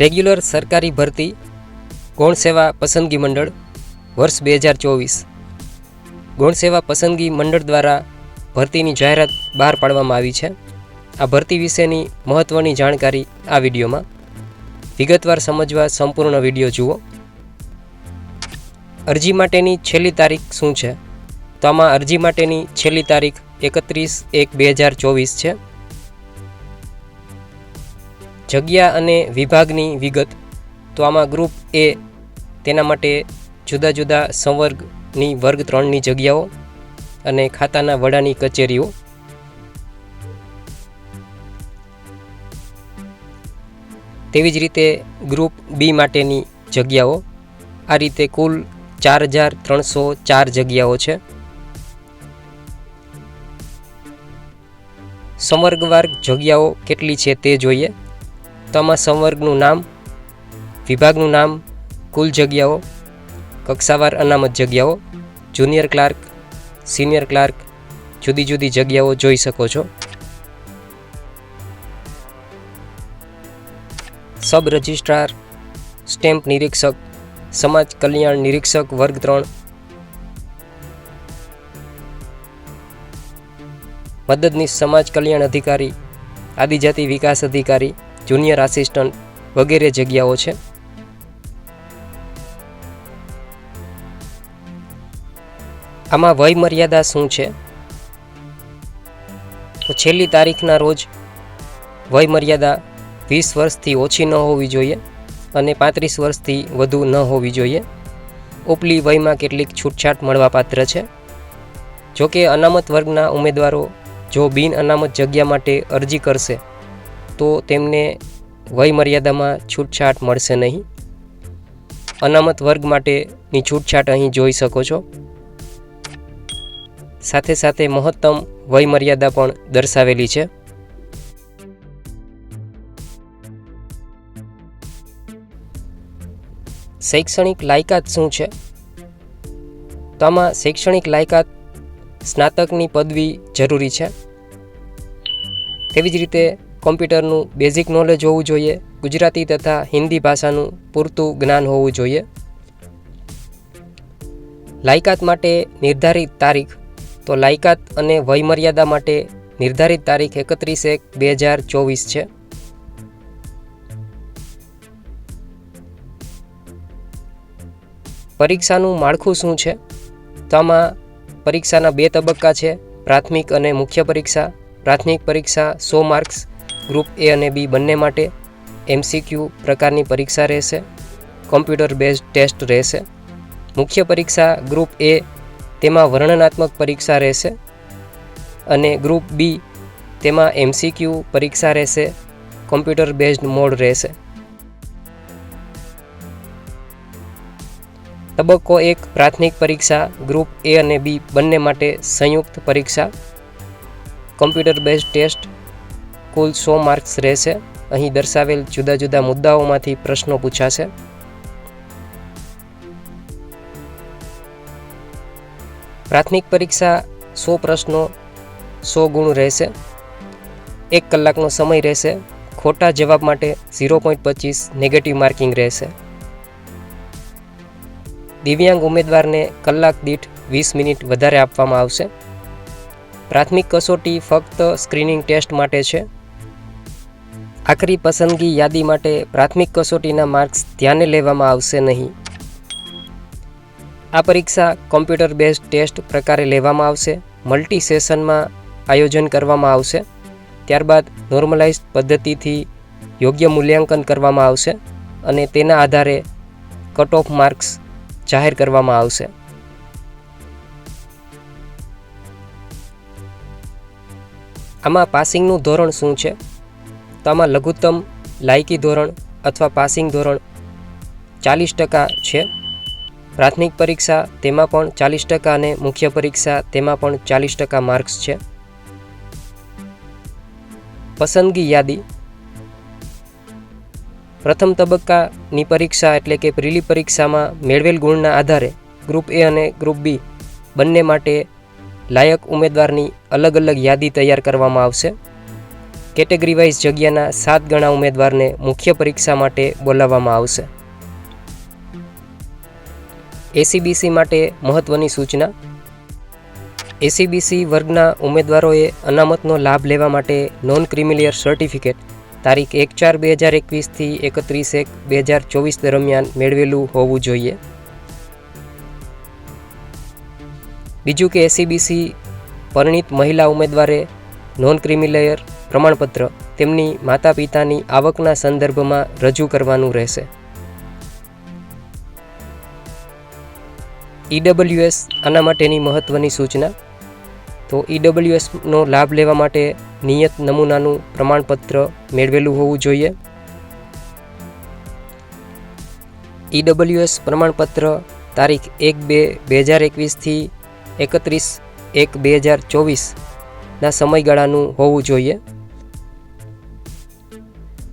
Regular સરકારી ભરતી ગૌણ સેવા પસંદગી મંડળ, વર્ષ બે હજાર ચોવીસ. ગૌણ સેવા પસંદગી મંડળ દ્વારા ભરતીની જાહેરાત બહાર પાડવામાં આવી છે. આ ભરતી વિશેની મહત્ત્વની જાણકારી આ વિડીયોમાં. વિગતવાર સમજવા સંપૂર્ણ વીડિયો જુઓ. અરજી માટેની છેલ્લી તારીખ શું છે? તો આમાં અરજી માટેની છેલ્લી તારીખ એકત્રીસ એક બે હજાર ચોવીસ છે. જગ્યા અને વિભાગની વિગત. તો આમાં ગ્રુપ એ તેના માટે જુદા જુદા સંવર્ગની વર્ગ ત્રણની જગ્યાઓ અને ખાતાના વડાની કચેરીઓ. તેવી જ રીતે ગ્રુપ બી માટેની જગ્યાઓ. આ રીતે કુલ ચાર હજાર ત્રણસો ચાર જગ્યાઓ છે. સંવર્ગવાર જગ્યાઓ કેટલી છે તે જોઈએ. તો આમાં સંવર્ગનું નામ, વિભાગનું નામ, કુલ જગ્યાઓ, કક્ષાવાર અનામત જગ્યાઓ, જુનિયર ક્લાર્ક, સિનિયર ક્લાર્ક, જુદી જુદી જગ્યાઓ જોઈ શકો છો. સબ રજિસ્ટ્રાર, સ્ટેમ્પ નિરીક્ષક, સમાજ કલ્યાણ નિરીક્ષક વર્ગ ત્રણ. મદદનીશ સમાજ કલ્યાણ અધિકારી, આદિજાતિ વિકાસ અધિકારી જુનિયર આસિસ્ટન્ટ વગેરે જગ્યાઓ છે. આમાં વય મર્યાદા શું છે? તો છેલ્લી તારીખના રોજ વય મર્યાદા વીસ વર્ષથી ઓછી ન હોવી જોઈએ અને પાંત્રીસ વર્ષથી વધુ ન હોવી જોઈએ. ઉપલી વયમાં કેટલીક છૂટછાટ મળવાપાત્ર છે. જોકે અનામત વર્ગના ઉમેદવારો જો બિન અનામત જગ્યા માટે અરજી કરશે તો તેમને વય મર્યાદામાં છૂટછાટ મળશે નહીં. અનામત વર્ગ માટેની છૂટછાટ અહીં જોઈ શકો છો. સાથે સાથે મહત્તમ વય મર્યાદા પણ દર્શાવેલી છે. શૈક્ષણિક લાયકાત શું છે? તો આમાં શૈક્ષણિક લાયકાત સ્નાતકની પદવી જરૂરી છે. તેવી જ રીતે કોમ્પ્યુટરનું બેઝિક નોલેજ હોવું જોઈએ, ગુજરાતી તથા હિન્દી ભાષાનું પૂરતું જ્ઞાન હોવું જોઈએ. લાયકાત માટે નિર્ધારિત તારીખ, તો લાયકાત અને વયમર્યાદા માટે નિર્ધારિત તારીખ એકત્રીસ એક બે હજાર ચોવીસ છે. પરીક્ષાનું માળખું શું છે? તો આમાં પરીક્ષાના બે તબક્કા છે, પ્રાથમિક અને મુખ્ય પરીક્ષા. પ્રાથમિક પરીક્ષા સો માર્ક્સ ગ્રુપ એ અને બી બંને માટે એમસીક્યુ પ્રકારની પરીક્ષા રહેશે, કોમ્પ્યુટર બેઝ ટેસ્ટ રહેશે. મુખ્ય પરીક્ષા ગ્રુપ એ, તેમાં વર્ણનાત્મક પરીક્ષા રહેશે અને ગ્રુપ બી, તેમાં એમસીક્યુ પરીક્ષા રહેશે, કોમ્પ્યુટર બેઝડ મોડ રહેશે. તબક્કો એક, પ્રાથમિક પરીક્ષા, ગ્રુપ એ અને બી બંને માટે સંયુક્ત પરીક્ષા, કોમ્પ્યુટર બેઝ ટેસ્ટ કુલ સો માર્ક્સ રહેશે. અહીં દર્શાવેલ જુદા જુદા મુદ્દાઓમાંથી પ્રશ્નો પૂછાશે. પ્રાથમિક પરીક્ષા સો પ્રશ્નો, સો ગુણ રહેશે. એક કલાકનો સમય રહેશે. ખોટા જવાબ માટે ઝીરો પોઈન્ટ પચીસ નેગેટિવ માર્કિંગ રહેશે. દિવ્યાંગ ઉમેદવારને કલાક દીઠ વીસ મિનિટ વધારે આપવામાં આવશે. પ્રાથમિક કસોટી ફક્ત સ્ક્રીનિંગ ટેસ્ટ માટે છે. આખરી પસંદગી યાદી માટે પ્રાથમિક કસોટીના માર્ક્સ ધ્યાને લેવામાં આવશે નહીં. આ પરીક્ષા કોમ્પ્યુટર બેઝડ ટેસ્ટ પ્રકારે લેવામાં આવશે, મલ્ટી સેશનમાં આયોજન કરવામાં આવશે, ત્યારબાદ નોર્મલાઇઝ પદ્ધતિથી યોગ્ય મૂલ્યાંકન કરવામાં આવશે અને તેના આધારે કટ ઓફ માર્ક્સ જાહેર કરવામાં આવશે. આમાં પાસિંગનું ધોરણ શું છે? તો આમાં લઘુત્તમ લાયકી ધોરણ અથવા પાસિંગ ધોરણ ચાલીસ ટકા છે. પ્રાથમિક પરીક્ષા તેમાં પણ ચાલીસ ટકા અને મુખ્ય પરીક્ષા તેમાં પણ ચાલીસ ટકા માર્ક્સ છે. પસંદગી યાદી. પ્રથમ તબક્કાની પરીક્ષા એટલે કે પ્રિલી પરીક્ષામાં મેળવેલ ગુણના આધારે ગ્રુપ એ અને ગ્રુપ બી બંને માટે લાયક ઉમેદવારની અલગ અલગ યાદી તૈયાર કરવામાં આવશે. કેટેગરી વાઇઝ જગ્યાના સાત ગણા ઉમેદવારને મુખ્ય પરીક્ષા માટે બોલાવવામાં આવશે. એસીબીસી માટે મહત્ત્વની સૂચના. એસીબીસી વર્ગના ઉમેદવારોએ અનામતનો લાભ લેવા માટે નોન ક્રિમિલિયર સર્ટિફિકેટ તારીખ એક ચાર બે હજાર એકવીસથી એકત્રીસ એક બે હજાર ચોવીસ દરમિયાન મેળવેલું હોવું જોઈએ. બીજું કે એસીબીસી પરિણિત મહિલા ઉમેદવારે નોન ક્રિમિલેયર પ્રમાણપત્ર તેમની માતા પિતાની આવકના સંદર્ભમાં રજૂ કરવાનું રહેશે. ઈડબલ્યુએસ આના માટેની મહત્ત્વની સૂચના? તો ઈડબલ્યુએસનો લાભ લેવા માટે નિયત નમૂનાનું પ્રમાણપત્ર મેળવેલું હોવું જોઈએ. ઈડબલ્યુએસ પ્રમાણપત્ર તારીખ એક બે બે હજાર એકવીસથી એકત્રીસ એક બે હજાર ચોવીસના સમયગાળાનું હોવું જોઈએ.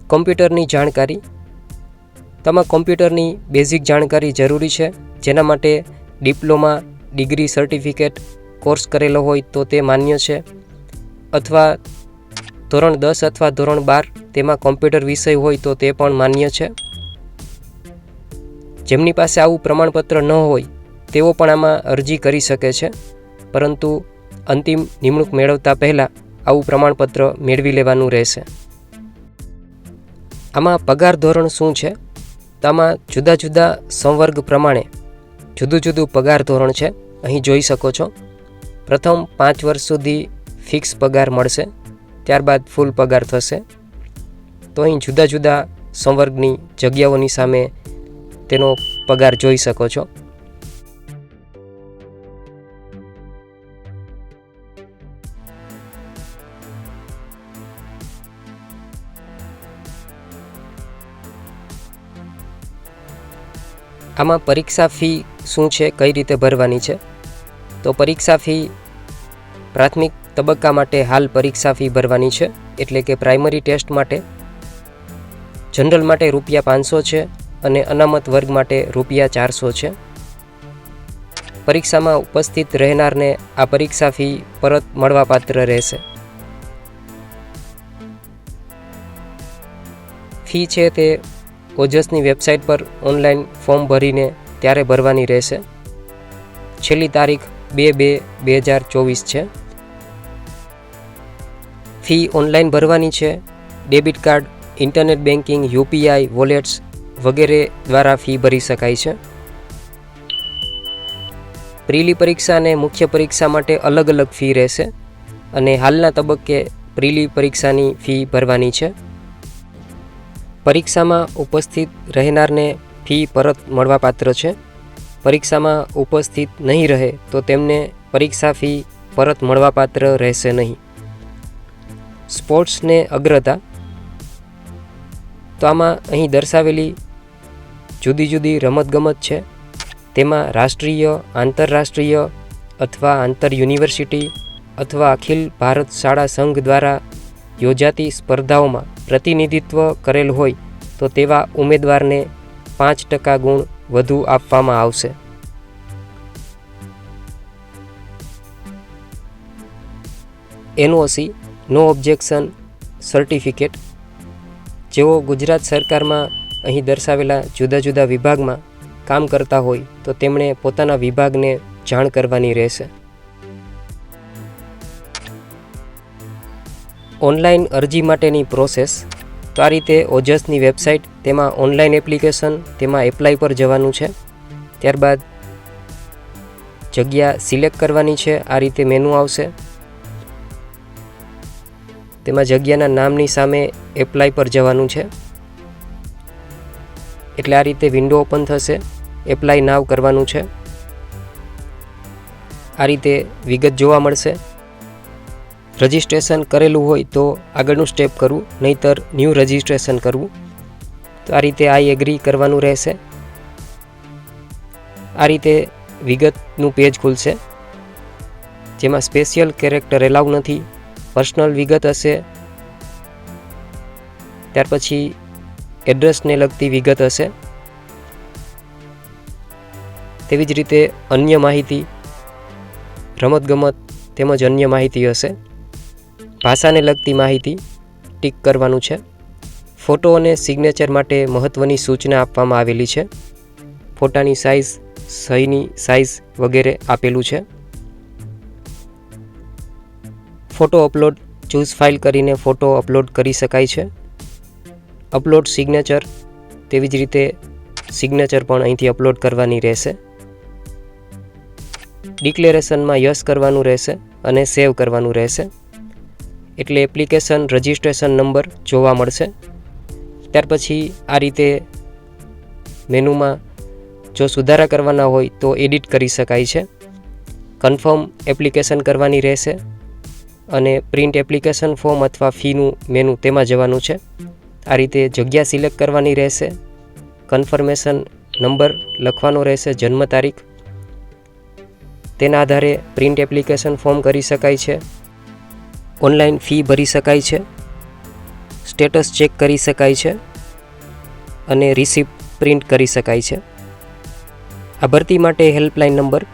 કોમ્પ્યુટરની જાણકારી. તમામ કોમ્પ્યુટરની બેઝિક જાણકારી જરૂરી છે. જેના માટે ડિપ્લોમા, ડિગ્રી સર્ટિફિકેટ કોર્સ કરેલો હોય તો તે માન્ય છે. અથવા ધોરણ દસ અથવા ધોરણ બાર તેમાં કોમ્પ્યુટર વિષય હોય તો તે પણ માન્ય છે. જેમની પાસે આવું પ્રમાણપત્ર ન હોય, તેઓ પણ આમાં અરજી કરી શકે છે. પરંતુ અંતિમ નિમણૂક મેળવતા પહેલાં આવું પ્રમાણપત્ર મેળવી લેવાનું રહેશે. આમાં પગાર ધોરણ શું છે? તો આમાં જુદા જુદા સંવર્ગ પ્રમાણે જુદું જુદું પગાર ધોરણ છે. અહીં જોઈ શકો છો. પ્રથમ પાંચ વર્ષ સુધી ફિક્સ પગાર મળશે. ત્યારબાદ ફૂલ પગાર થશે. તો અહીં જુદા જુદા સંવર્ગની જગ્યાઓની સામે તેનો પગાર જોઈ શકો છો. આમાં પરીક્ષા ફી શું છે, કઈ રીતે ભરવાની છે? તો પરીક્ષા ફી પ્રાથમિક તબક્કા માટે હાલ પરીક્ષા ફી ભરવાની છે, એટલે કે પ્રાઇમરી ટેસ્ટ માટે. જનરલ માટે રૂપિયા પાંચસો છે અને અનામત વર્ગ માટે રૂપિયા ચારસો છે. પરીક્ષામાં ઉપસ્થિત રહેનારને આ પરીક્ષા ફી પરત મળવાપાત્ર રહેશે. ફી છે તે ઓજસની વેબસાઇટ પર ઓનલાઈન ફોર્મ ભરીને ત્યારે ભરવાની રહેશે. છેલ્લી તારીખ બે બે બે હજાર ચોવીસ છે. ફી ઓનલાઈન ભરવાની છે. Debit card, internet banking UPI, wallets વગેરે દ્વારા ફી ભરી શકાય છે. પ્રીલી પરીક્ષા અને મુખ્ય પરીક્ષા માટે અલગ અલગ ફી રહેશે અને હાલના તબક્કે પ્રીલી પરીક્ષાની ફી ભરવાની છે. પરીક્ષામાં ઉપસ્થિત રહેનારને ફી પરત મળવાપાત્ર છે. પરીક્ષામાં ઉપસ્થિત નહીં રહે તો તેમને પરીક્ષા ફી પરત મળવાપાત્ર રહેશે નહીં. સ્પોર્ટ્સને અગ્રતા. તો આમાં અહીં દર્શાવેલી જુદી જુદી રમતગમત છે. તેમાં રાષ્ટ્રીય, આંતરરાષ્ટ્રીય અથવા આંતર યુનિવર્સિટી અથવા અખિલ ભારત શાળા સંઘ દ્વારા યોજાતી સ્પર્ધાઓમાં પ્રતિનિધિત્વ કરેલ હોય તો તેવા ઉમેદવારને પાંચ ટકા ગુણ વધુ આપવામાં આવશે. NOC, no objection certificate. જેઓ ગુજરાત સરકારમાં અહીં દર્શાવેલા જુદા જુદા વિભાગમાં કામ કરતા હોય તો તેમણે પોતાના વિભાગને જાણ કરવાની રહેશે. ઓનલાઈન અરજી માટેની પ્રોસેસ, તો આ રીતે ઓજસની વેબસાઇટ, તેમાં ઓનલાઈન એપ્લિકેશન, તેમાં એપ્લાય પર જવાનું છે. ત્યારબાદ જગ્યા સિલેક્ટ કરવાની છે, આ રીતે મેનુ આવશે. તેમાં જગ્યાના નામની સામે એપ્લાય પર જવાનું છે. એટલે આ રીતે વિન્ડો ઓપન થશે, એપ્લાય નાવ કરવાનું છે. આ રીતે વિગત જોવા મળશે. રજિસ્ટ્રેશન કરેલું હોય તો આગળનું સ્ટેપ કરવું, નહીતર ન્યૂ રજિસ્ટ્રેશન કરવું. તો આ રીતે આઈ એગ્રી કરવાનું રહેશે. આ રીતે વિગતનું પેજ ખુલશે, જેમાં સ્પેશિયલ કેરેક્ટર એલાઉ નથી, પર્સનલ વિગત હશે, ત્યાર પછી એડ્રેસને લગતી વિગત હશે. તેવી જ રીતે અન્ય માહિતી, રમતગમત તેમજ અન્ય માહિતી હશે. ભાષાને લગતી માહિતી ટીક કરવાનું છે. ફોટો અને સિગ્નેચર માટે મહત્ત્વની સૂચના આપવામાં આવેલી છે. ફોટાની સાઇઝ, સહીની સાઇઝ વગેરે આપેલું છે. ફોટો અપલોડ, ચૂઝ ફાઇલ કરીને ફોટો અપલોડ કરી શકાય છે. અપલોડ સિગ્નેચર, તેવી જ રીતે સિગ્નેચર પણ અહીંથી અપલોડ કરવાની રહેશે. ડિક્લેરેશનમાં યસ કરવાનું રહેશે અને સેવ કરવાનું રહેશે. એટલે એપ્લિકેશન રજિસ્ટ્રેશન નંબર જોવા મળશે. ત્યાર પછી આ રીતે મેનુમાં જો સુધારા કરવાના હોય તો એડિટ કરી શકાય છે. કન્ફર્મ એપ્લિકેશન કરવાની રહેશે અને પ્રિન્ટ એપ્લિકેશન ફોર્મ અથવા ફીનું મેનુ તેમાં જવાનું છે. આ રીતે જગ્યા સિલેક્ટ કરવાની રહેશે. કન્ફર્મેશન નંબર લખવાનો રહેશે જન્મ તારીખ. તેના આધારે પ્રિન્ટ એપ્લિકેશન ફોર્મ કરી શકાય છે. ઓનલાઈન ફી ભરી શકાય છે, સ્ટેટસ ચેક કરી શકાય છે અને રિસિપ્ટ પ્રિન્ટ કરી શકાય છે. આ ભરતી માટે હેલ્પલાઇન નંબર